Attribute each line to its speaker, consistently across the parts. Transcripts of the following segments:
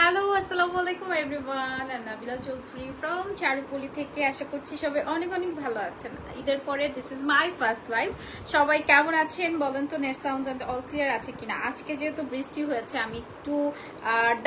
Speaker 1: Hello আসসালামু আলাইকুম everyone আমি নাবিলা চৌধুরী ফ্রম চারুপলি থেকে আশা করছি সবাই অনেক অনেক ভালো আছেন। ঈদের পরে this is my first live সবাই কেমন আছেন বলেন তো নেট সাউন্ড অল ক্লিয়ার আছে কিনা? আজকে যেহেতু বৃষ্টি হয়েছে, আমি একটু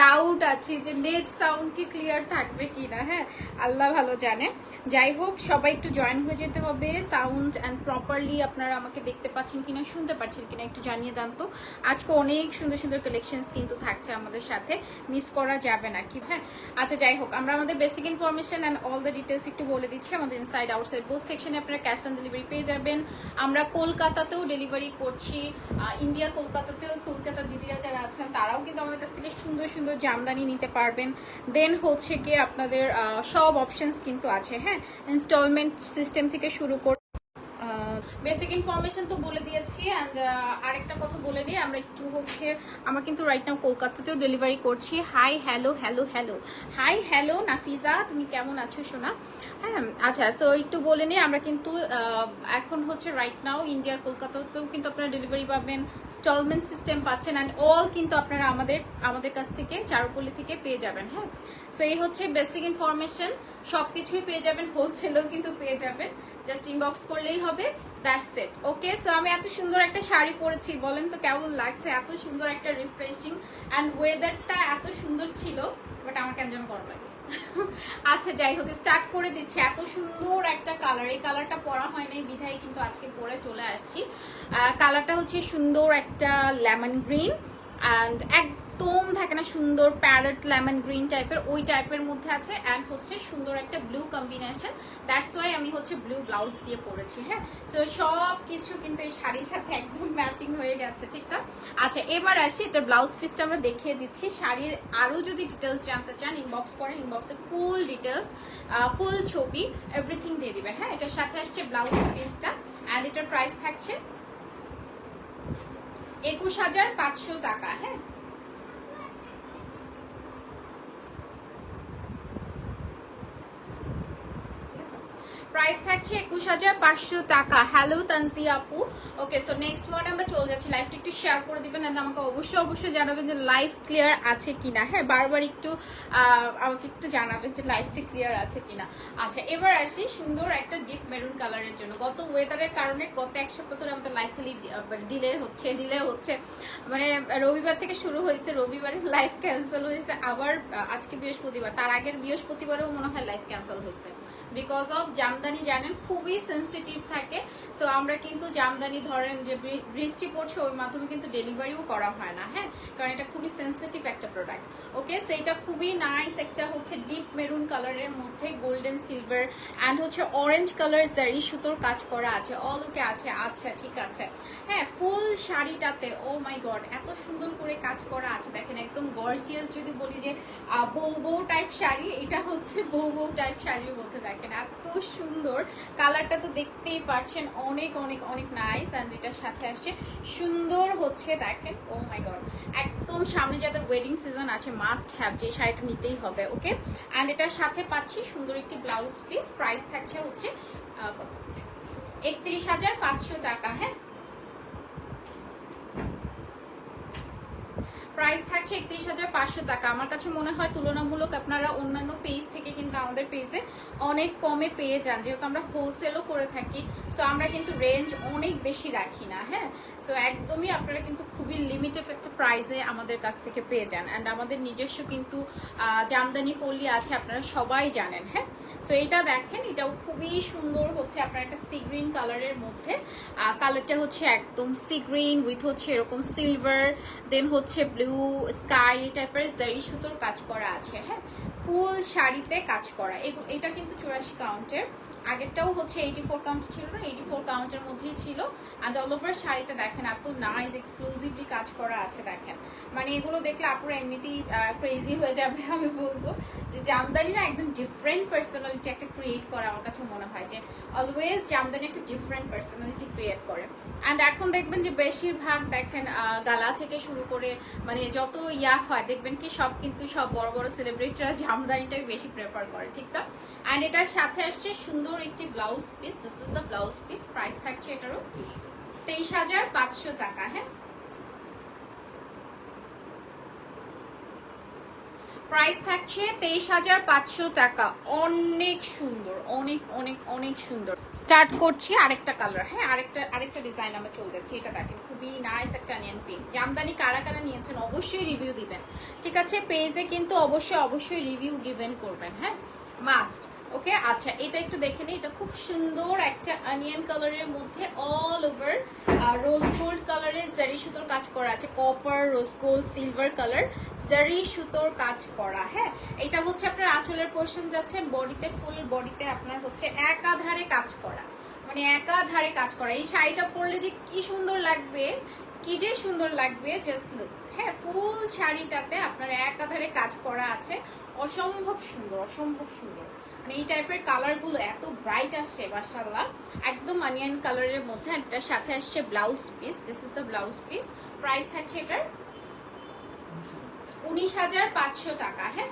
Speaker 1: ডাউট আছি যে নেট সাউন্ড কি ক্লিয়ার থাকবে কিনা হ্যাঁ? আল্লাহ ভালো জানে। যাই হোক, সবাই একটু জয়েন হয়ে যেতে হবে। সাউন্ড অ্যান্ড প্রপারলি আপনারা আমাকে দেখতে পাচ্ছেন কিনা, শুনতে পাচ্ছেন কিনা একটু জানিয়ে দেন তো। আজকে অনেক সুন্দর সুন্দর কালেকশনস কিন্তু থাকছে আমাদের সাথে। মিস করা যাবে না কি হ্যাঁ? আচ্ছা যাই হোক, আমরা আমাদের basic information and all the details একটু বলে দিচ্ছি। আমাদের ইনসাইড আউটসাইড বোথ সেকশনে আপনারা ক্যাশ অন ডেলিভারি পেয়ে যাবেন। আমরা কলকাতাতেও ডেলিভারি করছি। ইন্ডিয়া কলকাতাতেও কলকাতা দিদিরা যারা আছেন, তারাও কিন্তু আমাদের কাছ থেকে সুন্দর সুন্দর জামদানি নিতে পারবেন। দেন হচ্ছে কি আপনাদের সব অপশনস কিন্তু আছে হ্যাঁ? ইনস্টলমেন্ট সিস্টেম থেকে শুরু করে বেসিক ইনফরমেশন তো বলে দিয়েছি অ্যান্ড আরেকটা কথা বলে নিই আমরা একটু হচ্ছে, আমরা কিন্তু রাইট নাও কলকাতাতেও ডেলিভারি করছি। Hi hello hello hello hi hello Nafiza তুমি কেমন আছো সোনা? হ্যাঁ আচ্ছা সো একটু বলে নিই, আমরা কিন্তু এখন হচ্ছে রাইট নাও ইন্ডিয়ার কলকাতাতেও কিন্তু আপনারা ডেলিভারি পাবেন স্টলমেন্ট সিস্টেম পাচ্ছেন অ্যান্ড অল কিন্তু আপনারা আমাদের আমাদের কাছ থেকে, চারুপল্লি থেকে পেয়ে যাবেন হ্যাঁ? সো এই হচ্ছে বেসিক ইনফরমেশন সবকিছুই পেয়ে যাবেন হোলসেলেও কিন্তু পেয়ে যাবেন জাস্ট ইনবক্স করলেই হবে। দ্যাটস ইট ওকে সো আমি এত সুন্দর একটা শাড়ি পরেছি, বলেন তো কেমন লাগছে? এত সুন্দর একটা রিফ্রেশিং অ্যান্ড ওয়েদারটা এত সুন্দর ছিল বাট আমার কেন যেন গরম লাগে? আচ্ছা যাই হোক স্টার্ট করে দিচ্ছি। এত সুন্দর একটা কালার এই কালারটা পরা হয় নাই, বিধায় কিন্তু আজকে পরে চলে আসছি। কালারটা হচ্ছে সুন্দর একটা লেমন গ্রিন অ্যান্ড একদম থাকে না সুন্দর প্যারট লেমন গ্রিন টাইপের ওই টাইপের মধ্যে আছে অ্যান্ড হচ্ছে সুন্দর একটা ব্লু কম্বিনেশন দ্যাটস ওয়াই আমি হচ্ছে ব্লু ব্লাউজ দিয়ে পরেছি হ্যাঁ? তো সব কিছু কিন্তু এই শাড়ির সাথে একদম ম্যাচিং হয়ে গেছে, ঠিক না? আচ্ছা এবার আসি এটা ব্লাউজ পিসটা আমরা দেখিয়ে দিচ্ছি। শাড়ির আরও যদি ডিটেলস জানতে চান ইনবক্স করেন ইনবক্সে ফুল ডিটেলস ফুল ছবি এভরিথিং দিয়ে দিবে হ্যাঁ? এটার সাথে আসছে ব্লাউজ পিসটা অ্যান্ড এটার প্রাইস থাকছে একুশ হাজার পাঁচশো টাকা হ্যাঁ। প্রাইস থাকছে একুশ হাজার পাঁচশো টাকা। হ্যালো তানসি আপু। ওকে সো নেক্সট ওয়ান আমরা চলে যাচ্ছি। লাইভটা একটু শেয়ার করে দিবেন and আমাকে অবশ্যই অবশ্যই জানাবেন যে লাইভ ক্লিয়ার আছে কিনা। হ্যাঁ বারবার একটু আমাকে একটু জানাবেন যে লাইভটা ক্লিয়ার আছে কিনা। আচ্ছা এবার আসি সুন্দর একটা ডিপ মেরুন কালারের জন্য। গত ওয়েদারের কারণে গত এক সপ্তাহ ধরে আমাদের লাইভ খালি ডিলে হচ্ছে ডিলে হচ্ছে। মানে রবিবার থেকে শুরু হয়েছে রবিবারে লাইভ ক্যান্সেল হয়েছে। আবার আজকে বৃহস্পতিবার। তার আগের বৃহস্পতিবারেও মনে হয় লাইভ ক্যান্সেল হয়েছে। বিকজ অফ জামদানি জানেন, খুবই সেন্সিটিভ থাকে। সো আমরা কিন্তু জামদানি ধরেন যে বৃষ্টি পড়ছে, ওই মাধ্যমে কিন্তু ডেলিভারিও করা হয় না হ্যাঁ? কারণ এটা খুবই সেন্সিটিভ একটা প্রোডাক্ট ওকে সো এটা খুবই নাইস একটা হচ্ছে ডিপ মেরুন কালারের মধ্যে গোল্ডেন সিলভার অ্যান্ড হচ্ছে অরেঞ্জ কালার জারি সুতোর কাজ করা আছে অল ওকে আছে আচ্ছা ঠিক আছে। হ্যাঁ ফুল শাড়িটাতে ও মাই গড এত সুন্দর করে কাজ করা আছে। দেখেন, একদম গর্জিয়াস যদি বলি যে বউ বউ টাইপ শাড়ি, এটা হচ্ছে বউ বউ টাইপ শাড়ির মধ্যে দেখেন, এত সুন্দর। কালারটা তো দেখতেই পাচ্ছেন অনেক অনেক অনেক নাইস যেটার সাথে আসছে। সুন্দর হচ্ছে দেখেন ও মাই গড একদম সামনে যাদের ওয়েডিং সিজন আছে মাস্ট হ্যাভ যে শাড়িটা নিতেই হবে ওকে অ্যান্ড এটার সাথে পাচ্ছি সুন্দর একটি ব্লাউজ পিস প্রাইস থাকছে হচ্ছে কত? একত্রিশ হাজার পাঁচশো টাকা হ্যাঁ? প্রাইস থাকছে একত্রিশ হাজার পাঁচশো টাকা। আমার কাছে মনে হয় তুলনামূলক আপনারা অন্যান্য পেজ থেকে কিন্তু আমাদের পেজে অনেক কমে পেয়ে যান। যেহেতু আমরা হোলসেলও করে থাকি সো আমরা কিন্তু রেঞ্জ অনেক বেশি রাখি না হ্যাঁ? সো একদমই আপনারা কিন্তু খুবই লিমিটেড একটা প্রাইসে আমাদের কাছ থেকে পেয়ে যান। অ্যান্ড আমাদের নিজস্ব কিন্তু জামদানি পল্লী আছে, আপনারা সবাই জানেন হ্যাঁ? সো এটা দেখেন, এটাও খুবই সুন্দর হচ্ছে আপনার একটা সি গ্রিন কালারের মধ্যে। কালারটা হচ্ছে একদম সি গ্রিন উইথ হচ্ছে এরকম সিলভার দেন হচ্ছে ব্লু স্কাই টাইপের জারি সুতোর কাজ করা আছে হ্যাঁ? ফুল শাড়িতে কাজ করা। এটা কিন্তু চুরাশি কাউন্টের আগেরটাও হচ্ছে এইটি ফোর কাউন্ট ছিল না এইটি ফোর কাউন্টের মধ্যেই ছিল। আর অল ওভার শাড়িতে দেখেন এত নাইস এক্সক্লুসিভলি কাজ করা আছে, দেখেন। মানে এগুলো দেখলে আপুরা এমনিতেই ক্রেজি হয়ে যাবে, আমি বলব। যে জামদানি না একদম ডিফারেন্ট পার্সোনালিটি একটা ক্রিয়েট করে আমার কাছে মনে হয় যে অলওয়েজ জামদানি একটা ডিফারেন্ট পার্সোনালিটি ক্রিয়েট করে। অ্যান্ড এখন দেখবেন যে বেশিরভাগ, দেখেন গালা থেকে শুরু করে মানে যত ইয়া হয়, দেখবেন কি সব কিন্তু সব বড় বড় সেলিব্রিটিরা জামদানিটাই বেশি প্রেফার করে, ঠিক না? অ্যান্ড এটার সাথে আসছে সুন্দর একটি blouse piece this is the blouse piece price থাকছে এটারও তেইশ হাজার। পাঁচশো টাকা হ্যাঁ। প্রাইস থাকছে তেইশ হাজার পাঁচশো টাকা অনেক সুন্দর অনেক অনেক অনেক সুন্দর। স্টার্ট করছি আরেকটা কালার হ্যাঁ আরেকটা আরেকটা ডিজাইন আমরা চলে যাচ্ছি এটা দেখেন খুবই নাইস একটা অনিয়ন পিঙ্ক জামদানি কারা কারা নিয়েছেন অবশ্যই রিভিউ দিবেন ঠিক আছে? পেজে কিন্তু অবশ্যই অবশ্যই রিভিউ গিভেন করবেন হ্যাঁ? মাস্ট ওকে আচ্ছা এটা একটু দেখে নিই। এটা খুব সুন্দর একটা অনিয়ন কালারের মধ্যে অল ওভার রোজ গোল্ড কালারের জারি সুতোর কাজ করা আছে। Copper rose gold silver colour zari সুতোর কাজ করা হ্যাঁ? এটা হচ্ছে আপনার আঁচলের পোর্শন যাচ্ছে বডিতে ফুল বডিতে আপনার হচ্ছে একাধারে কাজ করা। মানে একাধারে কাজ করা। এই শাড়িটা পরলে যে কি সুন্দর লাগবে, কি যে সুন্দর লাগবে জাস্ট লুক হ্যাঁ? ফুল শাড়িটাতে আপনার একাধারে কাজ করা আছে। অসম্ভব সুন্দর অসম্ভব সুন্দর। এই টাইপের কালারগুলো এত ব্রাইট আসছে মাসাল্লাহ একদম অনিয়ন কালারের মধ্যে একটা সাথে আসছে blouse piece this is the blouse piece price থাকছে এটার উনিশ হাজার পাঁচশো টাকা হ্যাঁ।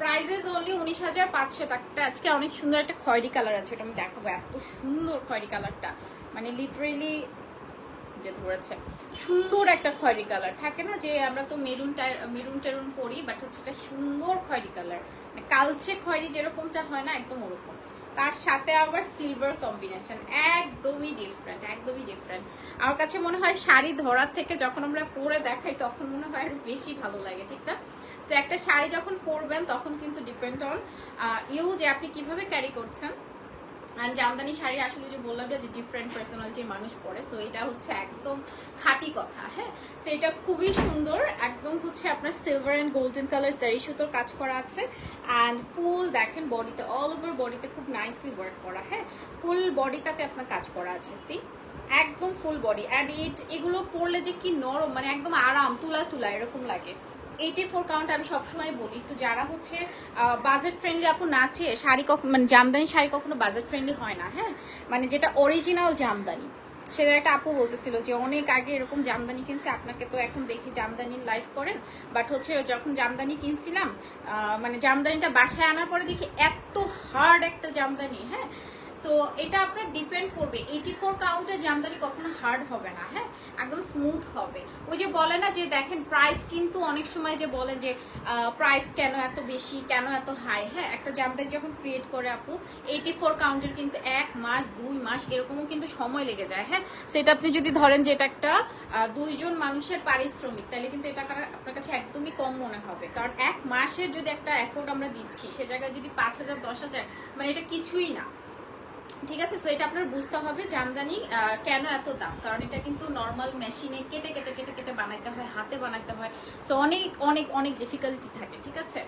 Speaker 1: প্রাইজেস অনলি উনিশ হাজার পাঁচশো টাকা। আজকে অনেক সুন্দর একটা খয়েরি কালার আছে এটা আমি দেখাবো। এত সুন্দর খয়েরি কালারটা মানে লিটারেলি যে ধরেছে সুন্দর একটা খয়েরি কালার। থাকে না যে আমরা তো মেরুন মেরুন টেরুন পরি বাট হচ্ছে এটা সুন্দর খয়েরি কালার। মানে কালচে খয়েরি যেরকমটা হয় না, একদম ওরকম। তার সাথে আবার সিলভার কম্বিনেশন একদমই ডিফারেন্ট একদমই ডিফারেন্ট আমার কাছে মনে হয় শাড়ি ধরার থেকে যখন আমরা পরে দেখাই, তখন মনে হয় আরও বেশি ভালো লাগে, ঠিক না? সো একটা শাড়ি যখন পরবেন, তখন কিন্তু ডিপেন্ড অন ইউ যে আপনি কীভাবে ক্যারি করছেন। অ্যান্ড জামদানি শাড়ি আসলে যে বললাম যে ডিফারেন্ট পার্সোনালিটির মানুষ পরে সো এটা হচ্ছে একদম খাঁটি কথা হ্যাঁ? সো এটা খুবই সুন্দর, একদম হচ্ছে আপনার silver and golden colour zari সুতোর কাজ করা আছে। অ্যান্ড ফুল দেখেন বডিতে অল ওভার বডিতে খুব নাইসলি ওয়ার্ক করা হ্যাঁ? ফুল বডিটাতে আপনার কাজ করা আছে সি একদম ফুল বডি অ্যান্ড এগুলো পরলে যে কি নরম মানে একদম আরাম, তুলা তুলা, এরকম লাগে। এইটি ফোর কাউন্ট আমি সবসময় বলি। একটু যারা হচ্ছে বাজেট ফ্রেন্ডলি আপু নাচে শাড়ি কখনো মানে জামদানি শাড়ি কখনো বাজেট ফ্রেন্ডলি হয় না হ্যাঁ? মানে যেটা অরিজিনাল জামদানি। সেটা একটা আপু বলতেছিল যে, অনেক আগে এরকম জামদানি কিনছে, আপনাকে তো এখন দেখি জামদানির লাইফ করেন। বাট হচ্ছে যখন জামদানি কিনছিলাম মানে জামদানিটা বাসায় আনার পরে দেখি এত হার্ড একটা জামদানি হ্যাঁ? সো এটা আপনার ডিপেন্ড করবে। এইটি ফোর কাউন্টের জামদানি কখনো হার্ড হবে না হ্যাঁ? একদম স্মুথ হবে। ওই যে বলে না যে, দেখেন প্রাইস কিন্তু অনেক সময় যে বলেন যে প্রাইস কেন এত বেশি, কেন এত হাই হ্যাঁ? একটা জামদানি যখন ক্রিয়েট করে আপু এইটি ফোর কাউন্টের কিন্তু এক মাস, দুই মাস এরকমও কিন্তু সময় লেগে যায় হ্যাঁ? সেটা আপনি যদি ধরেন যে, এটা একটা দুইজন মানুষের পারিশ্রমিক, তাহলে কিন্তু এটা আপনার কাছে একদমই কম মনে হবে। কারণ এক মাসের যদি একটা এফোর্ট আমরা দিচ্ছি, সে জায়গায় যদি পাঁচ হাজার, দশ হাজার মানে এটা কিছুই না। ঠিক আছে সো এটা আপনার বুঝতে হবে জামদানি কেন এত দাম? কারণ এটা কিন্তু নর্মাল মেশিনে কেটে কেটে কেটে কেটে বানাইতে হয়, হাতে বানাইতে হয়। সো অনেক অনেক অনেক ডিফিকাল্টি থাকে, ঠিক আছে?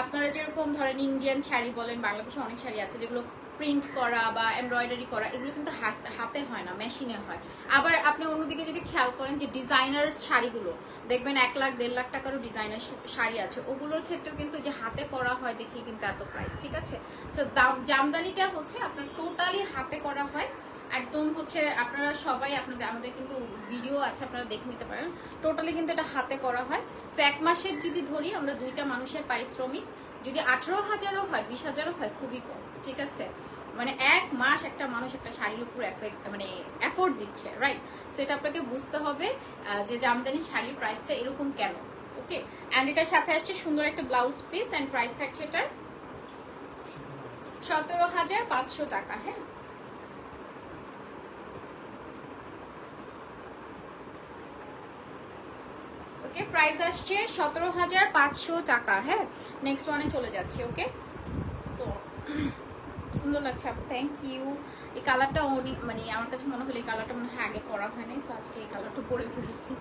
Speaker 1: আপনারা যেরকম ধরেন ইন্ডিয়ান শাড়ি বলেন বাংলাদেশে অনেক শাড়ি আছে যেগুলো প্রিন্ট করা বা এমব্রয়ডারি করা, এগুলো কিন্তু হাত- হয় না মেশিনে হয়। আবার আপনি অন্যদিকে যদি খেয়াল করেন যে ডিজাইনার শাড়িগুলো, দেখবেন এক লাখ, দেড় লাখ টাকারও ডিজাইনার শাড়ি আছে। ওগুলোর ক্ষেত্রেও কিন্তু যে হাতে করা হয় দেখি কিন্তু এত প্রাইস ঠিক আছে? সো দাম, জামদানিটা হচ্ছে আপনার টোটালি হাতে করা হয়। একদম হচ্ছে আপনারা সবাই আপনাদের, আমাদের কিন্তু ভিডিও আছে, আপনারা দেখে নিতে পারেন। টোটালি কিন্তু এটা হাতে করা হয়। সো এক মাসের যদি ধরি, আমরা দুইটা মানুষের পারিশ্রমিক, যদি আঠারো হাজারও হয়, বিশ হাজারও হয়, খুবই কম। ঠিক আছে? মানে এক মাস একটা মানুষ একটা শাড়ির উপর মানে এফোর্ট দিচ্ছে রাইট সেটা আপনাকে বুঝতে হবে যে জামদানি শাড়ির প্রাইসটা এরকম কেন ওকে অ্যান্ড এটার সাথে আসছে সুন্দর একটা ব্লাউজ পিস অ্যান্ড প্রাইস থাকছে এটার সতেরো হাজার পাঁচশো টাকা হ্যাঁ? ওকে প্রাইস আসছে সতেরো হাজার পাঁচশো টাকা হ্যাঁ? নেক্সট ওয়ানে চলে যাচ্ছে ওকে সো সুন্দর লাগছে আপু থ্যাংক ইউ এই কালারটা অনেক মানে আমার কাছে মনে হলো এই কালারটা মনে হয় আগে পরা হয় নাই, So আজকে এই কালারটা পরে ফেলেছি।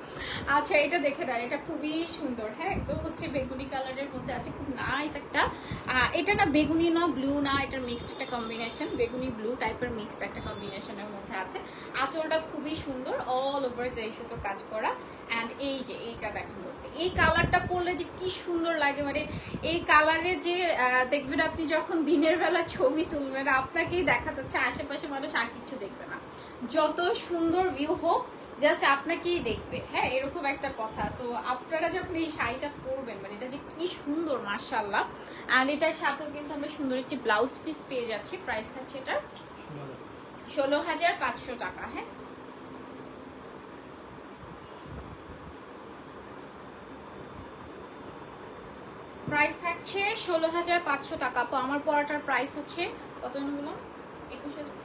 Speaker 1: আচ্ছা এটা দেখে দেন এটা খুবই সুন্দর হ্যাঁ একদম হচ্ছে বেগুনি কালারের মধ্যে আছে, খুব নাইস একটা এটা না বেগুনি না ব্লু না, এটার মিক্সড একটা কম্বিনেশন বেগুনি ব্লু টাইপের মিক্সড একটা কম্বিনেশনের মধ্যে আছে। আঁচলটা খুবই সুন্দর অল ওভার যে সুতোর কাজ করা অ্যান্ড এই যে, এইটা দেখেন এই কালারটা পরলে যে কি সুন্দর লাগে মানে এই কালারের যে দেখবেন আপনি যখন দিনের বেলা ছবি তুলবেন, আপনাকেই দেখা যাচ্ছে আশেপাশে আশেপাশে মানুষ আর কিছু দেখবে না। যত সুন্দর ভিউ হোক জাস্ট আপনাকেই দেখবে। হ্যাঁ এরকম একটা কথা। সো আপনারা যখন এই শাড়িটা পরবেন মানে এটা যে কি সুন্দর মার্শাল্লাহ আর এটার সাথেও কিন্তু আমরা সুন্দর একটি ব্লাউজ পিস পেয়ে যাচ্ছি। প্রাইস থাকছে এটার ষোলো হাজার পাঁচশো টাকা হ্যাঁ। প্রাইস থাকছে ষোলো হাজার পাঁচশো টাকা। তো আমার পরাটার প্রাইস হচ্ছে কত জন বললাম? একুশ হাজার।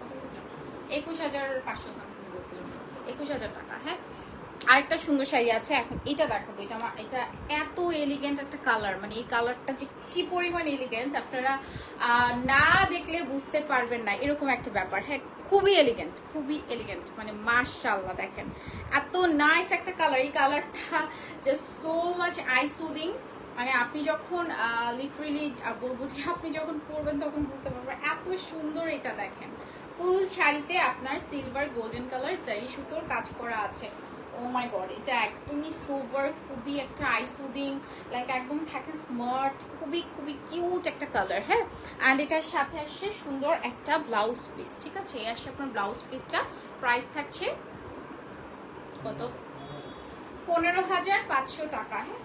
Speaker 1: একুশ হাজার পাঁচশো সামথিং বলছিলাম। একুশ হাজার টাকা হ্যাঁ? আরেকটা সুন্দর শাড়ি আছে, এখন এটা দেখাবো। এটা আমার এটা এত এলিগেন্ট একটা কালার মানে এই কালারটা যে কি পরিমাণ এলিগেন্ট আপনারা না দেখলে বুঝতে পারবেন না। এরকম একটা ব্যাপার হ্যাঁ? খুবই এলিগেন্ট খুবই এলিগেন্ট মানে মাশাল্লাহ দেখেন। এত নাইস একটা কালার এই কালারটা just so much eye soothing মানে আপনি যখন লিটারেলি বলব যে আপনি যখন পরবেন তখন বুঝতে পারবেন, এত সুন্দর এটা দেখেন। ফুল শাড়িতে আপনার সিলভার গোল্ডেন কালার জারি সুতোর কাজ করা আছে। ও মাই গড এটা একদমই সোভার খুবই একটা আই আইসুদিং লাইক একদম থাকে স্মার্ট খুবই খুবই কিউট একটা কালার হ্যাঁ? অ্যান্ড এটার সাথে আসছে সুন্দর একটা ব্লাউজ পিস ঠিক আছে? এই আসছে আপনার ব্লাউজ পিসটা প্রাইস থাকছে কত? পনেরো হাজার পাঁচশো টাকা হ্যাঁ?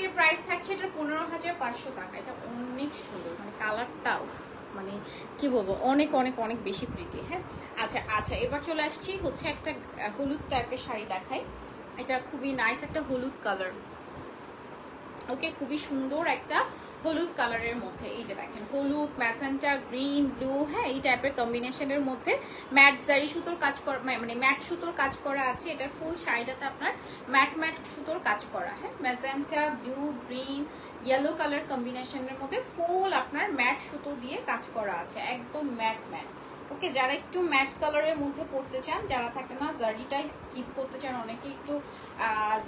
Speaker 1: ওকে প্রাইস থাকছে এটা পনেরো হাজার পাঁচশো টাকা। এটা অনেক সুন্দর মানে কালারটাও মানে কি বলব, অনেক অনেক অনেক বেশি প্রিটি হ্যাঁ? আচ্ছা আচ্ছা এবার চলে আসছি হচ্ছে একটা হলুদ টাইপের শাড়ি দেখাই। এটা খুবই নাইস একটা হলুদ কালার ওকে খুবই সুন্দর একটা হলুদ কালারের মধ্যে, এই যে দেখেন, হলুদ, ম্যাসেন্টা, গ্রিন, ব্লু হ্যাঁ এই টাইপের কম্বিনেশনের মধ্যে ম্যাট জারি সুতোর কাজ করা মানে ম্যাট সুতোর কাজ করা আছে, এটা ফুল শাড়িটাতে আপনার ম্যাট ম্যাট সুতোর কাজ করা হ্যাঁ magenta, blue, green yellow colour কম্বিনেশনের মধ্যে ফুল আপনার ম্যাট সুতো দিয়ে কাজ করা আছে, একদম ম্যাট ম্যাট ওকে যারা একটু ম্যাট কালারের মধ্যে পড়তে চান, যারা থাকে না জারিটাই স্কিপ করতে চান, অনেকে একটু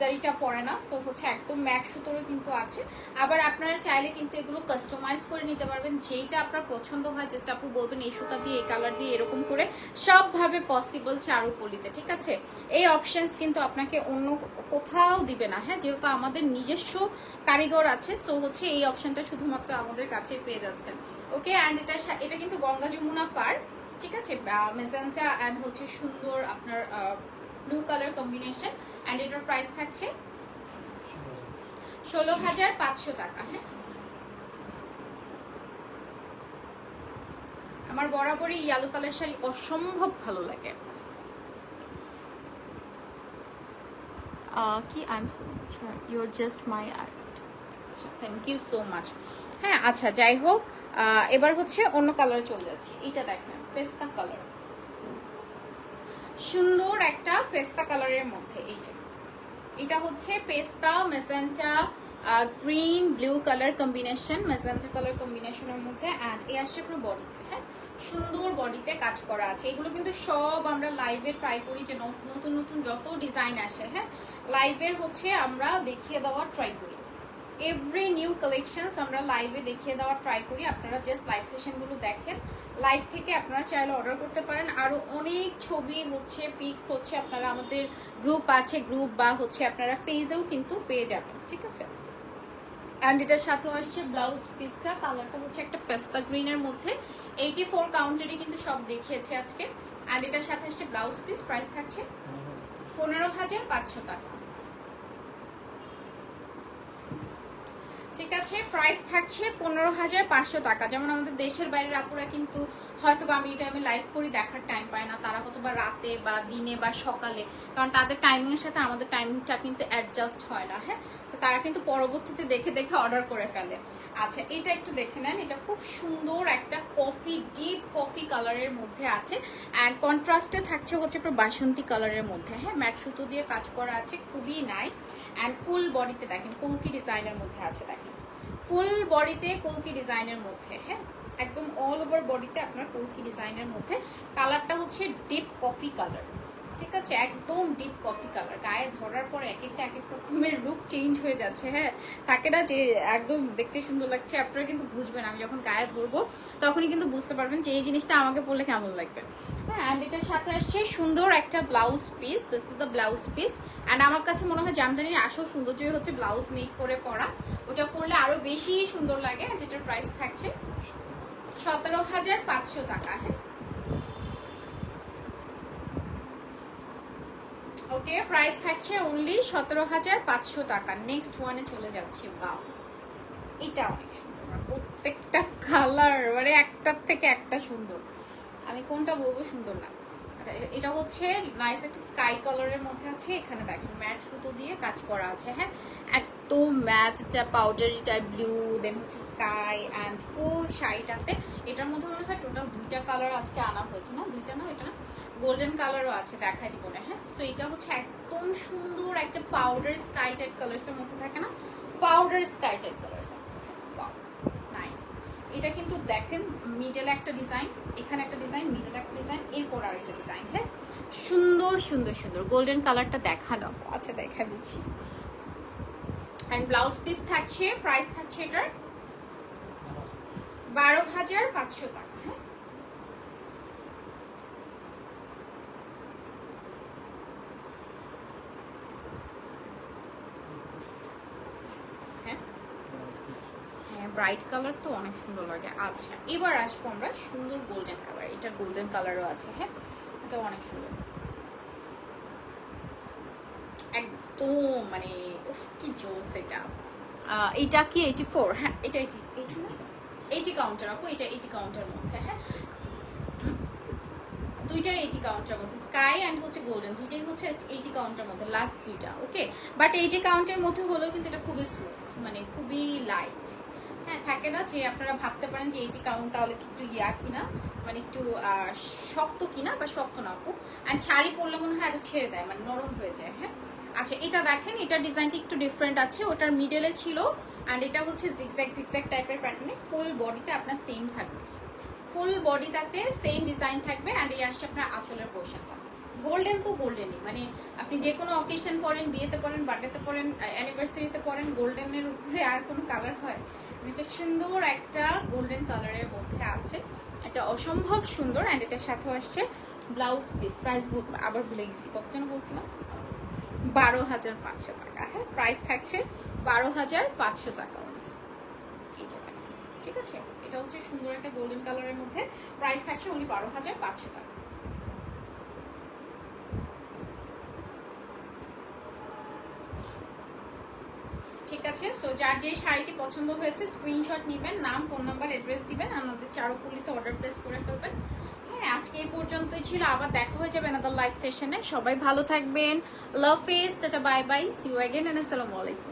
Speaker 1: জারিটা পরে না সো হচ্ছে একদম ম্যাট সুতোরও কিন্তু আছে। আবার আপনারা চাইলে কিন্তু এগুলো কাস্টমাইজ করে নিতে পারবেন যেটা আপনার পছন্দ হয় জাস্ট আপু বলবেন এই সুতা দিয়ে, এই কালার দিয়ে, এরকম করে সবভাবে পসিবল চারুপলিতে ঠিক আছে? এই অপশনস কিন্তু আপনাকে অন্য কোথাও দিবে না হ্যাঁ? যেহেতু আমাদের নিজস্ব কারিগর আছে সো হচ্ছে এই অপশনটা শুধুমাত্র আমাদের কাছে পেয়ে যাচ্ছেন। ওকে অ্যান্ড এটা এটা কিন্তু গঙ্গা যমুনা পার, ঠিক আছে? মেজান্টা অ্যান্ড হচ্ছে সুন্দর আপনার ব্লু কালার কম্বিনেশন অ্যান্ড এটার প্রাইস থাকছে ষোলো হাজার। পাঁচশো টাকা হ্যাঁ? আমার বরাবরই ইয়েলো কালার শাড়ি অসম্ভব ভালো লাগে। কি I am so much your just my art আচ্ছা থ্যাংক ইউ সো মাচ হ্যাঁ আচ্ছা যাই হোক এবার হচ্ছে অন্য কালারে চলে যাচ্ছি। এইটা দেখেন পেস্তা কালার সুন্দর একটা পেস্তা কালারের মধ্যে এই যে। এটা হচ্ছে পেস্তা magenta green, blue colour combination magenta colour কম্বিনেশনের মধ্যে অ্যান্ড এই আসছে আপনার বডি হ্যাঁ? সুন্দর বডিতে কাজ করা আছে। এগুলো কিন্তু সব আমরা লাইভে ট্রাই করি যে নতুন নতুন যত ডিজাইন আসে হ্যাঁ? লাইভের হচ্ছে আমরা দেখিয়ে দেওয়ার ট্রাই করি। এভরি নিউ কালেকশনস আমরা লাইভে দেখিয়ে দেওয়ার ট্রাই করি। আপনারা জাস্ট লাইভ সেশনগুলো দেখেন। লাইভ থেকে আপনারা চাইলে অর্ডার করতে পারেন। আরও অনেক ছবি হচ্ছে পিকস হচ্ছে আপনারা আমাদের গ্রুপ আছে গ্রুপ বা হচ্ছে আপনারা পেজেও কিন্তু পেয়ে যাবেন ঠিক আছে? অ্যান্ড এটার সাথে আসছে ব্লাউজ পিসটা কালারটা হচ্ছে একটা পেস্তা গ্রিনের মধ্যে। এইটি ফোর কাউন্টারে কিন্তু সব দেখিয়েছে আজকে। অ্যান্ড এটার সাথে আসছে ব্লাউজ পিস প্রাইস থাকছে পনেরো হাজার পাঁচশো টাকা। ঠিক আছে প্রাইস থাকছে পনেরো হাজার পাঁচশো টাকা। যেমন আমাদের দেশের বাইরের আপুরা কিন্তু হয়তো বা আমি এই টাইমে লাইভ করি, দেখার টাইম পায় না। তারা হয়তো বা রাতে বা দিনে বা সকালে, কারণ তাদের টাইমিং এর সাথে আমাদের টাইমিংটা কিন্তু অ্যাডজাস্ট হয় না হ্যাঁ? তো তারা কিন্তু পরবর্তীতে দেখে দেখে অর্ডার করে ফেলে। আচ্ছা এটা একটু দেখে নেন। এটা খুব সুন্দর একটা কফি ডিপ কফি কালারের মধ্যে আছে। অ্যান্ড কন্ট্রাস্টে থাকছে হচ্ছে আপনার বাসন্তী কালারের মধ্যে হ্যাঁ? ম্যাট সুতো দিয়ে কাজ করা আছে, খুবই নাইস অ্যান্ড ফুল বডিতে দেখেন কলকি ডিজাইনের মধ্যে আছে, দেখেন। ফুল বডিতে কলকি ডিজাইনের মধ্যে হ্যাঁ? একদম অল ওভার বডিতে আপনার কলকি ডিজাইনের মধ্যে। কালারটা হচ্ছে ডিপ কফি কালার ঠিক আছে, একদম ডিপ কফি কালার গায়ে ধরার পর এক একটা, এক এক রকমের লুক চেঞ্জ হয়ে যাচ্ছে হ্যাঁ। থাকে না যে একদম দেখতে সুন্দর লাগছে, আপনারা কিন্তু বুঝবেন। আমি যখন গায়ে ধরবো, তখনই কিন্তু বুঝতে পারবেন যে এই জিনিসটা আমাকে পরলে কেমন লাগবে। হ্যাঁ অ্যান্ড এটার সাথে আসছে সুন্দর একটা blouse piece the blouse piece and আমার কাছে মনে হয় আসল হচ্ছে ব্লাউজ মেক করে পরা। ওটা পরলে আরও বেশি সুন্দর লাগে প্রাইস থাকছে সতেরো হাজার পাঁচশো টাকা হ্যাঁ। ওকে প্রাইস থাকছে অনলি সতেরো হাজার পাঁচশো টাকা। নেক্সট ওয়ানে চলে যাচ্ছে বা এটা অনেক সুন্দর প্রত্যেকটা কালার মানে একটার থেকে একটা সুন্দর। আমি কোনটা বলব সুন্দর না। এটা হচ্ছে নাইস একটা স্কাই কালারের মধ্যে আছে, এখানে দেখেন ম্যাট সুতো দিয়ে কাজ করা আছে হ্যাঁ? একদম ম্যাট একটা পাউডারি টাইপ ব্লু দেন হচ্ছে স্কাই অ্যান্ড ফুল শাড়িটাতে এটার মধ্যে মনে হয় টোটাল দুইটা কালার আজকে আনা হয়েছে, না? দুইটা না? এটা না? গোল্ডেন কালারও আছে দেখাই দিব না হ্যাঁ? সো এটা হচ্ছে একদম সুন্দর একটা পাউডার স্কাই টাইপ কালার্সের মধ্যে থাকে না? পাউডার স্কাই টাইপ কালার্স এটা কিন্তু দেখেন মিডলে একটা ডিজাইন এখানে একটা ডিজাইন মিডলে একটা ডিজাইন এরপর আর একটা ডিজাইন হ্যাঁ? সুন্দর সুন্দর সুন্দর। গোল্ডেন কালারটা দেখানো। আচ্ছা দেখা দিচ্ছি অ্যান্ড ব্লাউজ পিস থাকছে প্রাইস থাকছে এটার বারো হাজার পাঁচশো টাকা হ্যাঁ হ্যাঁ হ্যাঁ ব্রাইট কালার তো অনেক সুন্দর লাগে। আচ্ছা এবার আসব আমরা সুন্দর গোল্ডেন কালার এটা গোল্ডেন কালারও আছে হ্যাঁ? এটা অনেক সুন্দর। একদম মানে কি জোস এটা। এটা কি এইটি ফোর হ্যাঁ এটা এইটি এইটি না এইটি কাউন্টার আপু, এটা এইটি কাউন্টার মধ্যে হ্যাঁ। দুইটাই এইটি কাউন্টার মধ্যে। স্কাই অ্যান্ড হচ্ছে গোল্ডেন দুইটাই হচ্ছে এইটি কাউন্টার মধ্যে লাস্ট দুইটা ওকে বাট এইটি কাউন্টের মধ্যে হলেও কিন্তু এটা খুবই স্মুথ মানে খুবই লাইট হ্যাঁ থাকে না যে আপনারা ভাবতে পারেন যে এইটি কাউন্ট তাহলে একটু ইয়া কিনা মানে একটু শক্ত কিনা বা শক্ত না আপু অ্যান্ড শাড়ি পরলে মনে হয় আরও ছেড়ে দেয় মানে নরম হয়ে যায় হ্যাঁ। আচ্ছা এটা দেখেন, এটা ডিজাইনটা একটু ডিফারেন্ট আছে, ওটার মিডলে ছিল। অ্যান্ড এটা হচ্ছে জিগজ্যাক জিগজ্যাক টাইপের প্যাটার্নে ফুল বডিতে আপনার সেম থাকবে। ফুল বডিটাতে সেম ডিজাইন থাকবে অ্যান্ড এই আসছে আপনার আঁচলের পোর্শনটা গোল্ডেন তো গোল্ডেনই মানে আপনি যে কোনো অকেশন করেন বিয়েতে পড়েন বার্থডেতে পড়েন অ্যানিভার্সারিতে পড়েন গোল্ডেনের উপরে আর কোনো কালার হয়? এটা সুন্দর একটা গোল্ডেন কালারের মধ্যে আছে। এটা অসম্ভব সুন্দর অ্যান্ড এটার সাথে আসছে ব্লাউজ পিস প্রাইস আবার ভুলে গেছি কত যেন বলছিলাম? বারো হাজার পাঁচশো টাকা হ্যাঁ প্রাইস থাকছে বারো হাজার পাঁচশো টাকা। ঠিক আছে? এটা হচ্ছে সুন্দর একটা গোল্ডেন কালারের মধ্যে প্রাইস থাকছে উনি বারো হাজার পাঁচশো টাকা ঠিক আছে সো যার যে শাড়িটি পছন্দ হয়েছে স্ক্রিনশট নেবেন, নাম ফোন নাম্বার অ্যাড্রেস দিবেন আমাদের চারুকুলিতে অর্ডার প্লেস করে ফেলবেন। হ্যাঁ আজকে এই পর্যন্তই ছিল, আবার দেখা হয়ে যাবে আদার লাইভ সেশনে সবাই ভালো থাকবেন। Love face tata bye bye see you again and আসসালামু আলাইকুম